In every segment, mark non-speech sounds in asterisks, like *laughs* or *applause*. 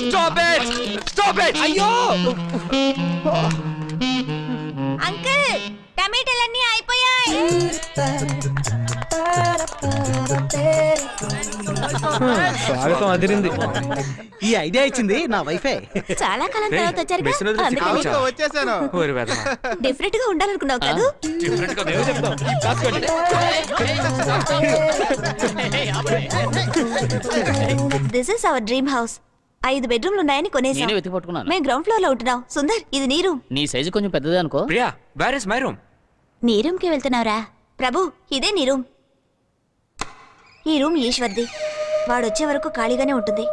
Stop it stop it అయ్యో! Uncle టమాటాలన్నీ అయిపోయాయి. స్వాగతం అదిరింది. ఈ ఐడియా ఇచ్చింది నా వైఫే. చాలా కాలం తర్వాత వచ్చారు? వచ్చేసాను. డిఫరెంట్గా ఉండాలనుకున్నావు కాదు? గా చెప్తాం this is our dream house ఐదు బెడ్రూమ్లు ఉన్నాయని కొనేసాం నేనే వెతికి పట్టుకున్నాను. మేము గ్రౌండ్ ఫ్లోర్లో ఉంటున్నాం. సుందర్ ఇది నీ రూమ్. నీ సైజు కొంచెం పెద్దదే అనుకో. Priya where is my room నీ రూమ్కి వెళ్తున్నావురా. ప్రభు ఇదే నీ రూమ్. ఈ రూమ్ ఈశ్వర్ది. వాడు వచ్చే వరకు ఖాళీగానే ఉంటుంది.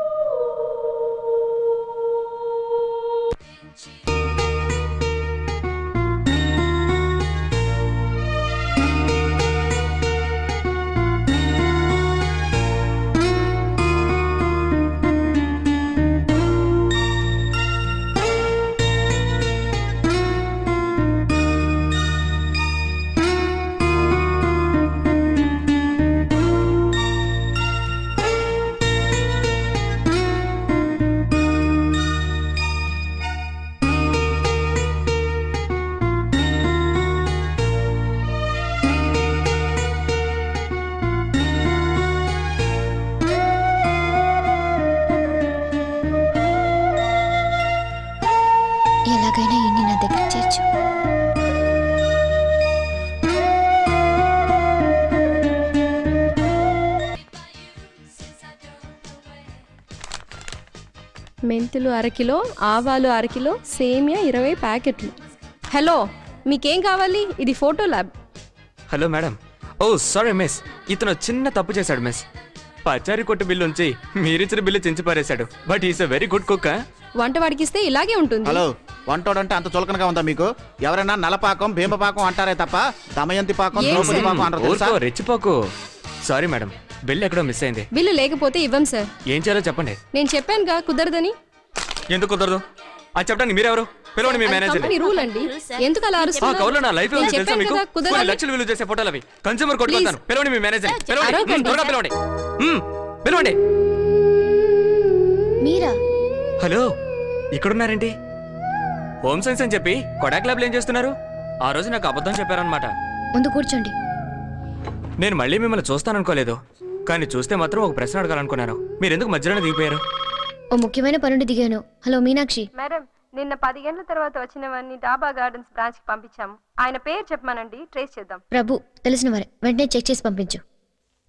మెంతులు అరకిలో ఆవాలు అరకిలో సేమియా ఇరవై ప్యాకెట్లు. హలో మీకేం కావాలి? ఇది photo lab. Hello madam. Oh sorry miss. ఇతను చిన్న తప్పు చేశాడు మిస్. పచారీ కొట్టు బిల్లు ఉంచి మీరిచ్చిన బిల్లు చించి పారేశాడు. But is a very good cook వంట వాడికిస్తే ఇలాగే ఉంటుంది. హలో వంటోడంటే అంత చులకనగా ఉందా మీకు? ఎవరైనా నలపాకం భీమపాకం అంటారే తప్ప దమయంతి పాకం ద్రౌపది అంటారు తెలుసా? రెచ్చిపోకు. Sorry madam. బిల్ ఎక్కడో మిస్ అయింది. బిల్లు లేకపోతే ఇవ్వం సార్. ఏం చేయాలో చెప్పండి. నేను చెప్పానుగా కుదరదని. ఎందుకు కుదరదు? అది చెప్పడానికి మీరెవరు? పిలవండి మీ మేనేజర్ కంపెనీ రూల్ అండి. ఎందుకు అలా ఆ అరుస్తున్నారు? కవర్లో నా లైఫ్ నేను తెలుసా చెప్పాను మీకు? కదా, కొన్ని కుదరదని లక్షలు విలువ చేసే ఫోటోలు అవి. కన్స్యూమర్ కొట్టుకుంటాను పిలవండి మీ మేనేజర్ పిలవండి. అరవకండి. మ్మ్, త్వరగా పిలవండి. మ్మ్, పిలవండి. మీరా? హలో ఇక్కడున్నారేంటి? హోమ్ సైన్స్ అని చెప్పి కొడాక్ ల్యాబ్లో ఏం చేస్తున్నారు? ఆ రోజు నాకు అబద్ధం చెప్పారనమాట ముందు కూర్చోండి. నేను మళ్ళీ మిమ్మల్ని చూస్తాననుకోలేదు. కానీ చూస్తే మాత్రం ఒక ప్రశ్న అడగాలనుకున్నాను మీరు ఎందుకు మధ్యలోనే దిగిపోయారు? ఓ ముఖ్యమైన పనుండి దిగాను. హలో మీనాక్షి. మేడం నిన్న పదిహేనుల తర్వాత వచ్చినవన్నీ డాబా గార్డెన్స్ బ్రాంచ్కి పంపించాము. ఆయన పేరు చెప్పమానండి ట్రేస్ చేద్దాం. ప్రభు తెలిసిన వారే. వెంటనే చెక్ చేసి పంపించు.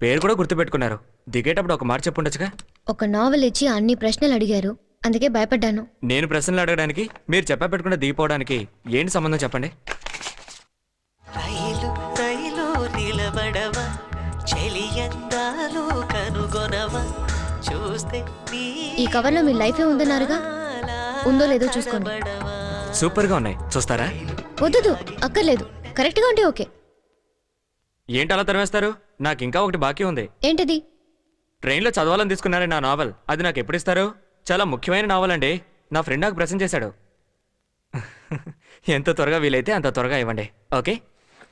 పేరు కూడా గుర్తుపెట్టుకున్నారు. దిగేటప్పుడు ఒక మాట చెప్పుండొచ్చుగా? ఒక నావెల్ ఇచ్చి అన్ని ప్రశ్నలు అడిగారు. అందుకే భయపడ్డాను. నేను ప్రశ్నలు అడగడానికి మీరు చెప్పా పెట్టుకున్న దిగిపోవడానికి ఏంటి సంబంధం చెప్పండి? రైలు రైలు నిలబడవా? కనుగొనవా. చూస్తే ఈ కవర్లో మీ లైఫే ఉందన్నారుగా? ఉందో లేదో చూసుకోండి. సూపర్గా ఉన్నాయి. చూస్తారా? వద్దు అక్కర్లేదు. కరెక్ట్గా ఉంటే ఓకే. ఏంటి అలా తరివేస్తారు నాకు ఇంకా ఒకటి బాకీ ఉంది. ఏంటది? ట్రైన్లో చదవాలని తీసుకున్నారే నా నావల్ అది నాకు ఎప్పుడు ఇస్తారు? చాలా ముఖ్యమైన నావల్ అండి. నా ఫ్రెండ్ నాకు ప్రశ్న చేశాడు. *laughs* ఎంత త్వరగా వీలైతే అంత త్వరగా ఇవ్వండి. ఓకే?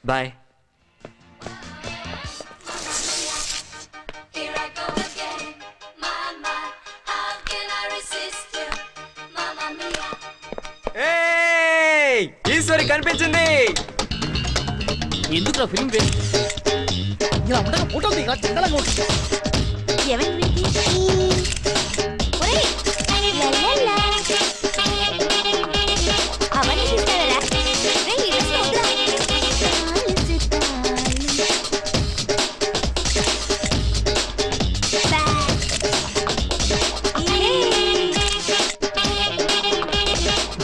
బాయ్. ఈశ్వరి కనిపించింది. ఎందుకు ఫిల్మ్ ఈ డ్రెస్ వద్దురా.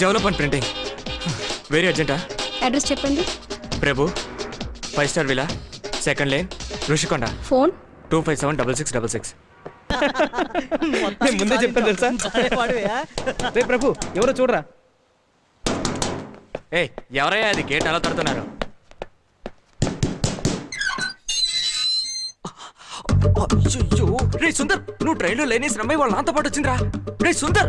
డెవలప్మెంట్ ప్రింటింగ్ వెరీ అర్జెంటా? అడ్రస్ చెప్పండి. Prabhu five star villa second lane Rushikonda phone. Two five seven double six double six. నేను ముందే చెప్పాను తెలుసా? రే ప్రభు ఎవరో చూడరా? ఏ ఎవరయ్యా అది? గేట్ అలా తడుతున్నారు. అయ్యో రే సుందర్ నువ్వు ట్రైన్లో లేనేసిన అమ్మాయి వాళ్ళ నాతో పాటు వచ్చిందిరా. రే సుందర్!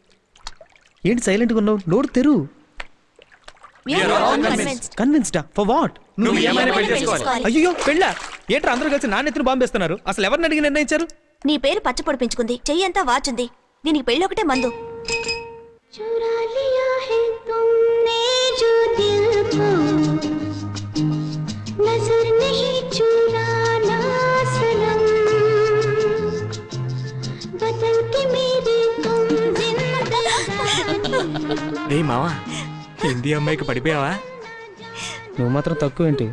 ఏంటి సైలెంట్గా ఉన్నావు? నోరు తెరు. కన్విన్స్డా ఫర్ వాట్ నువ్వు ఏమైనా పెళ్ళి చేసుకోవాలి. అయ్యో పెళ్ళా? ఏంట్రా అందరూ కలిసి నాన్నెత్తున బాంబేస్తున్నారు అసలు ఎవరిని అడిగి నిర్ణయించారు? నీ పేరు పచ్చ పొడిపించుకుంది చెయ్యంతా వాచుంది. దీనికి పెళ్ళి ఒకటే మందు. రే మావా హిందీ అమ్మాయికి పడిపోయావా? నువ్వు మాత్రం తక్కువ ఏంటి